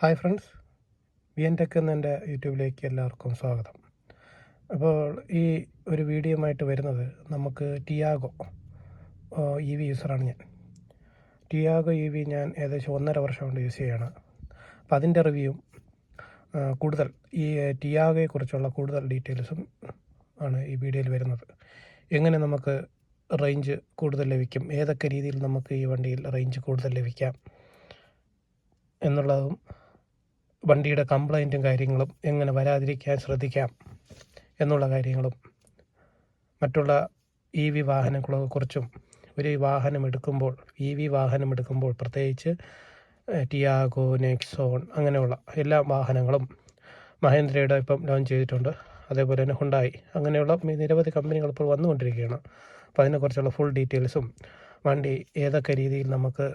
Hi friends. V N tech എന്ന എന്റെ യൂട്യൂബിലേക്ക് എല്ലാവർക്കും സ്വാഗതം. അപ്പോൾ ഈ ഒരു വീഡിയോയുമായിട്ട് വരുന്നത് നമുക്ക് ടിയാഗോ ഇ വി യൂസറാണ് ഞാൻ. ടിയാഗോ ഇ വി ഞാൻ ഏകദേശം ഒന്നര വർഷം കൊണ്ട് യൂസ് ചെയ്യാണ് അപ്പോൾ അതിന്റെ റിവ്യൂ കൂടുതൽ ഈ ടിയാഗോയെക്കുറിച്ചുള്ള കൂടുതൽ ഡീറ്റെയിൽസും ആണ് ഈ വീഡിയോയിൽ വരുന്നത്. എങ്ങനെ നമുക്ക് റേഞ്ച് കൂടുതൽ ലഭിക്കും ഏതൊക്കെ രീതിയിൽ നമുക്ക് ഈ വണ്ടിയിൽ റേഞ്ച് കൂടുതൽ ലഭിക്കാം എന്നുള്ളതും വണ്ടിയുടെ കംപ്ലൈന്റും കാര്യങ്ങളും എങ്ങനെ വരാതിരിക്കാൻ ശ്രദ്ധിക്കാം എന്നുള്ള കാര്യങ്ങളും മറ്റുള്ള ഇ വി വാഹനങ്ങളെക്കുറിച്ചും ഒരു വാഹനം എടുക്കുമ്പോൾ ഇ വി വാഹനം എടുക്കുമ്പോൾ പ്രത്യേകിച്ച് ടിയാഗോ നെക്സോൺ അങ്ങനെയുള്ള എല്ലാ വാഹനങ്ങളും മഹേന്ദ്രയുടെ ഇപ്പം ലോഞ്ച് ചെയ്തിട്ടുണ്ട്. അതേപോലെ തന്നെ ഹുണ്ടായി അങ്ങനെയുള്ള നിരവധി കമ്പനികൾ ഇപ്പോൾ വന്നുകൊണ്ടിരിക്കുകയാണ്. അപ്പോൾ അതിനെക്കുറിച്ചുള്ള ഫുൾ ഡീറ്റെയിൽസും വണ്ടി ഏതൊക്കെ രീതിയിൽ നമുക്ക്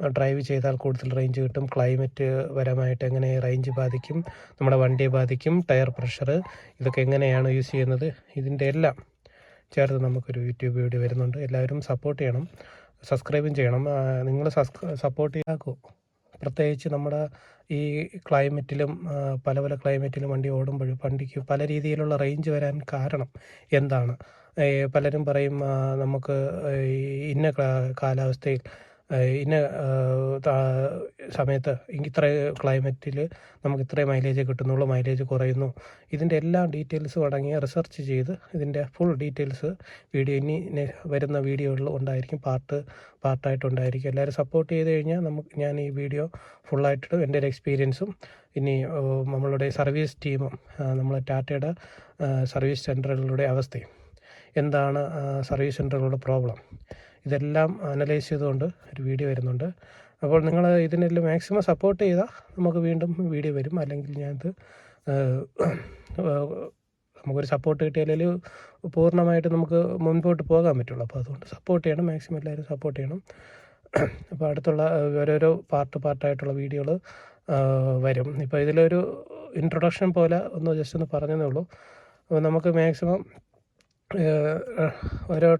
ഡ്രൈവ് ചെയ്താൽ കൂടുതൽ റേഞ്ച് കിട്ടും. ക്ലൈമറ്റ് പരമായിട്ട് എങ്ങനെ റേഞ്ച് ബാധിക്കും? നമ്മുടെ വണ്ടിയെ ബാധിക്കും. ടയർ പ്രഷർ ഇതൊക്കെ എങ്ങനെയാണ് യൂസ് ചെയ്യുന്നത്? ഇതിന്റെ എല്ലാം ചേർത്ത് നമുക്കൊരു യൂട്യൂബ് വീഡിയോ വരുന്നുണ്ട്. എല്ലാവരും സപ്പോർട്ട് ചെയ്യണം. സബ്സ്ക്രൈബും ചെയ്യണം. നിങ്ങൾ സപ്പോർട്ട് ചെയ്യാക്കൂ. പ്രത്യേകിച്ച് നമ്മുടെ ഈ ക്ലൈമറ്റിലും പല പല ക്ലൈമറ്റിലും വണ്ടി ഓടുമ്പോഴും വണ്ടിക്ക് പല രീതിയിലുള്ള റേഞ്ച് വരാൻ കാരണം എന്താണ്? പലരും പറയും നമുക്ക് ഇന്ന കാലാവസ്ഥയിൽ ഇന്ന സമയത്ത് ഇത്ര ക്ലൈമറ്റിൽ നമുക്ക് ഇത്രയും മൈലേജ് കിട്ടുന്നുള്ളൂ മൈലേജ് കുറയുന്നു. ഇതിന്റെ എല്ലാ ഡീറ്റെയിൽസും അടങ്ങിയ റിസർച്ച് ചെയ്ത് ഇതിന്റെ ഫുൾ ഡീറ്റെയിൽസ് വീഡിയോ ഇനി വരുന്ന വീഡിയോകളിൽ ഉണ്ടായിരിക്കും പാർട്ട് പാർട്ടായിട്ടുണ്ടായിരിക്കും എല്ലാവരും സപ്പോർട്ട് ചെയ്ത് കഴിഞ്ഞാൽ നമുക്ക് ഞാൻ ഈ വീഡിയോ ഫുള്ളായിട്ട് എന്റെ ഒരു എക്സ്പീരിയൻസും ഇനി നമ്മളുടെ സർവീസ് ടീമും നമ്മളെ ടാറ്റയുടെ സർവീസ് സെന്ററുകളുടെ അവസ്ഥയും. എന്താണ് സർവീസ് സെന്ററുകളുടെ പ്രോബ്ലം. ഇതെല്ലാം അനലൈസ് ചെയ്തുകൊണ്ട് ഒരു വീഡിയോ വരുന്നുണ്ട്. അപ്പോൾ നിങ്ങൾ ഇതിനെല്ലാം മാക്സിമം സപ്പോർട്ട് ചെയ്താൽ നമുക്ക് വീണ്ടും വീഡിയോ വരും. അല്ലെങ്കിൽ ഞാനത് നമുക്കൊരു സപ്പോർട്ട് കിട്ടിയാലേ പൂർണമായിട്ട് നമുക്ക് മുൻപോട്ട് പോകാൻ പറ്റുള്ളൂ. അപ്പോൾ അതുകൊണ്ട് സപ്പോർട്ട് ചെയ്യണം. മാക്സിമം എല്ലാവരും സപ്പോർട്ട് ചെയ്യണം. അപ്പോൾ അടുത്തുള്ള ഓരോരോ പാർട്ട് പാർട്ടായിട്ടുള്ള വീഡിയോകൾ വരും. ഇപ്പോൾ ഇതിലൊരു ഇൻട്രൊഡക്ഷൻ പോലെ ഒന്ന് ജസ്റ്റ് ഒന്ന് പറഞ്ഞതേ ഉള്ളൂ. അപ്പോൾ നമുക്ക് മാക്സിമം ഓരോ